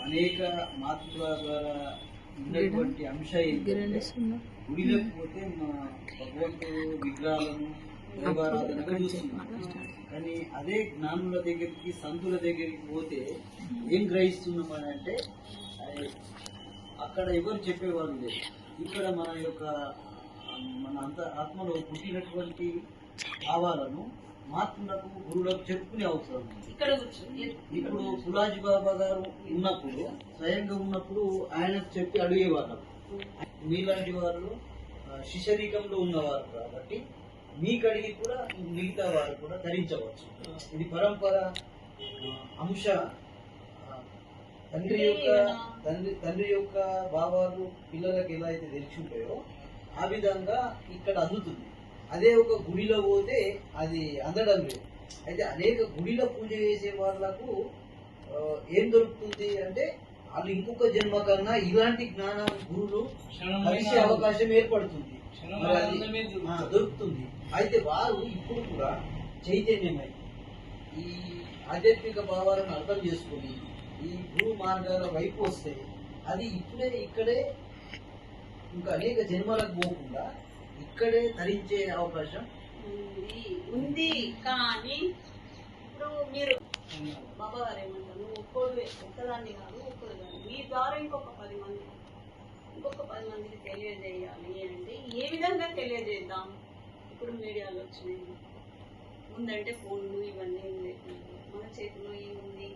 అనేక మాతృత్వ ద్వారా ఉన్నటువంటి అంశం ఏంటంటే గుడిలోకి పోతే మా భగవంతుడు విగ్రహాలను దేవారాధనగా చూస్తున్నాం. కానీ అదే జ్ఞానుల దగ్గరికి సంతుల దగ్గరికి పోతే ఏం గ్రహిస్తున్నాం అని అంటే అక్కడ ఎవరు చెప్పేవాళ్ళు లేదు ఇక్కడ మన యొక్క మన అంత ఆత్మలో పుట్టినటువంటి భావాలను మాతృలకు గురువులకు చెప్పుకునే అవసరం ఇక్కడ ఇప్పుడు సులాజీ బాబా గారు ఉన్నప్పుడు స్వయంగా ఉన్నప్పుడు ఆయనకు చెప్పి అడిగేవారు. మీలాంటి వాళ్ళు శిశరీకంలో ఉన్నవారు కాబట్టి మీకు అడిగి కూడా మిగతా వారు కూడా ధరించవచ్చు. ఇది పరంపర అంశ. తండ్రి యొక్క తండ్రి తండ్రి యొక్క భావాలు పిల్లలకు ఎలా అయితే తెలిసి ఉంటాయో ఆ విధంగా ఇక్కడ అందుతుంది. అదే ఒక గుడిలో పోతే అది అందడం లేదు. అయితే అనేక గుడిలో పూజ చేసే వాళ్ళకు ఏం దొరుకుతుంది అంటే వాళ్ళు ఇంకొక జన్మ కన్నా ఇలాంటి జ్ఞానం గురువులు కలిసే అవకాశం ఏర్పడుతుంది. దొరుకుతుంది. అయితే వారు ఇప్పుడు కూడా చైతన్యమై ఈ ఆధ్యాత్మిక భావాలను అర్థం చేసుకొని ఈ గురు మార్గాల వైపు వస్తే అది ఇప్పుడే ఇక్కడే ఇంకా అనేక జన్మలకు పోకుండా ఇక్కడే ధరించే అవకాశం ఉంది. ఉంది. కానీ ఇప్పుడు మీరు బాబా గారు ఏమంటారు నువ్వు ఒక్కడు ఒక్కదాన్ని కాదు ఒక్కడు కాదు మీ ద్వారా ఇంకొక పది మంది ఇంకొక పది మందికి తెలియజేయాలి అంటే ఏ విధంగా తెలియజేద్దాం? ఇప్పుడు మీడియాలో వచ్చినాయి. ముందంటే ఫోన్లు ఇవన్నీ ఏం లేకుండా మన చేతిలో ఏముంది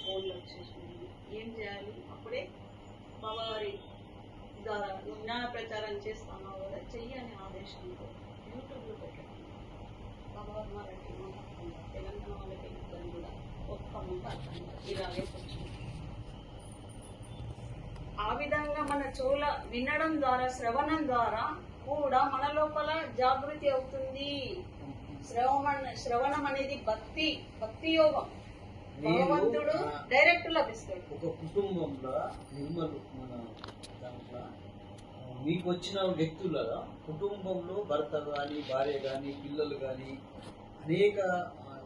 ఫోన్లు వచ్చేసినాయి ఏం చేయాలి అప్పుడే బాబా గారి ద్వారా నువ్వు జ్ఞాన ప్రచారం చేస్తామా కూడా యూట్యూబ్లో పెట్టడం తెలంగాణ వాళ్ళకి ఇద్దరు కూడా ఒక్క. ఇలాగే ఆ విధంగా మన చెవుల వినడం ద్వారా శ్రవణం ద్వారా కూడా మన లోపల జాగృతి అవుతుంది. శ్రవణ శ్రవణం అనేది భక్తి భక్తి యోగం. భగవంతుడు డైరెక్ట్ లభిస్తాడు. ఒక కుటుంబంలో నిర్మలు మన దాంట్లో మీకు వచ్చిన వ్యక్తులలో కుటుంబంలో భర్త కానీ భార్య కానీ పిల్లలు కానీ అనేక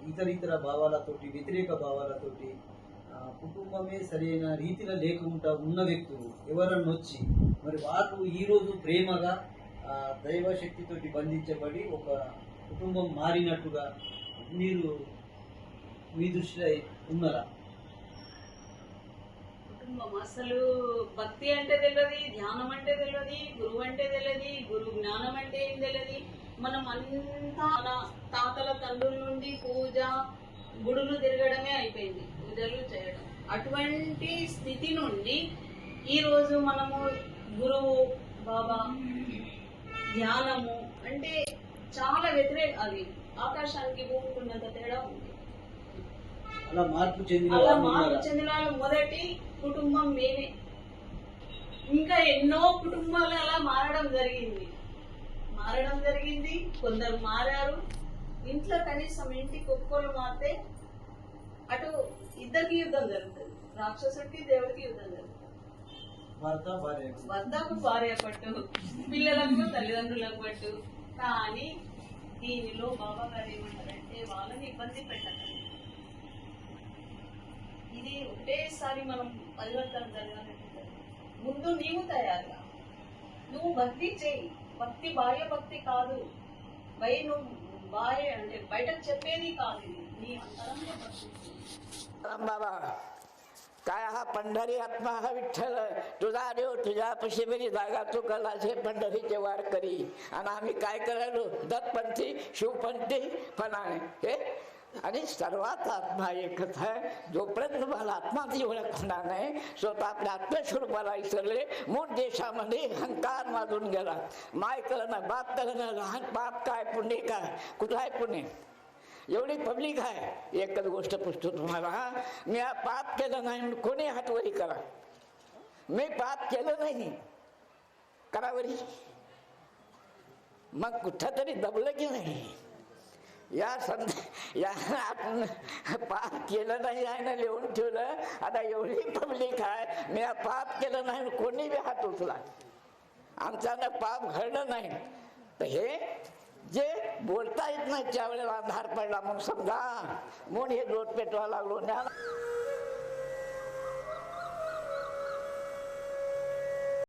ఇతర ఇతర భావాలతోటి వ్యతిరేక భావాలతోటి కుటుంబమే సరైన రీతిలో లేకుండా ఉన్న వ్యక్తులు ఎవరన్నా వచ్చి మరి వాళ్ళు ఈరోజు ప్రేమగా దైవశక్తితోటి బంధించబడి ఒక కుటుంబం మారినట్టుగా మీరు మీ దృష్టిలో ఉన్నారా? కుటుంబం అసలు భక్తి అంటే తెలియదు ధ్యానం అంటే తెలియదు గురువు అంటే తెలియదు గురు జ్ఞానం అంటే ఏం తెలియదు. మనం అంతా మన తాతల తండ్రుల నుండి పూజ గుడులు తిరగడమే అయిపోయింది పూజలు చేయడం. అటువంటి స్థితి నుండి ఈ రోజు మనము గురువు బాబా ధ్యానము అంటే చాలా వ్యతిరేక అది ఆకాశానికి భూమికి ఉన్నంత తేడా ఉంది. అలా మార్పు చెందిన అలా మార్పు? చెందిన మొదటి కుటుంబం మేమే. ఇంకా ఎన్నో కుటుంబాలు అలా మారడం జరిగింది. మారడం జరిగింది. కొందరు మారారు. ఇంట్లో కనీసం ఇంటికి ఒక్కరు మారితే అటు ఇద్దరికి యుద్ధం జరుగుతుంది. రాక్షసుడికి దేవుడికి యుద్ధం జరుగుతుంది. భర్తకు భార్య పట్టు పిల్లలకు తల్లిదండ్రులకు పట్టు. కానీ దీనిలో బాబా గారు ఏమంటారంటే వాళ్ళని ఇబ్బంది పెట్టకండి. ఇది ఒకటేసారి మనం పరివర్తన జరగాలంటే ముందు నీవు తయారుగా నువ్వు భక్తి చేయి భక్తి బాహ్య భక్తి కాదు బయ నువ్వు బాహ్య అంటే బయటకు చెప్పేది కాదు ఇది నీ అంతరంలో భక్తి చేయి. राम बाबा काय हा पंढरी आत्मा हा विठ्ठल तुझा देव तुझ्या पशी मेरी जागा तू कलाचे पंढरीचे वार करी आणि आम्ही काय करायलो दत्तपंथी शिवपंथी फलाणे हे आणि सर्वात आत्मा एकच आहे. जोपर्यंत मला आत्माची ओळख होणार नाही स्वतः आपल्या आत्मस्वरूपाला विसरले मूळ देशामध्ये अहंकार माजून गेला. माय करणं बाप करणं लहान बाप काय पुण्य काय कुठं आहे पुणे एवढी पब्लिक आहे. एकच गोष्ट पुसतो तुम्हाला मी पाप केलं नाही म्हणून कोणी हातवरी करा. मी पाप केलं नाही. करावरी मग कुठं तरी दबलं की नाही. या संत या आपण पाप केलं नाही आहे ना लिहून ठेवलं. आता एवढी पब्लिक आहे. मी पाप केलं नाही कोणी बी हात उचला. आमच्यानं पाप घडलं नाही. तर हे जे बोलता येत नाही त्यावेळेला आधार पडला. म्हणून समजा म्हणून हे जोत पेटवा लागलो. ज्ञान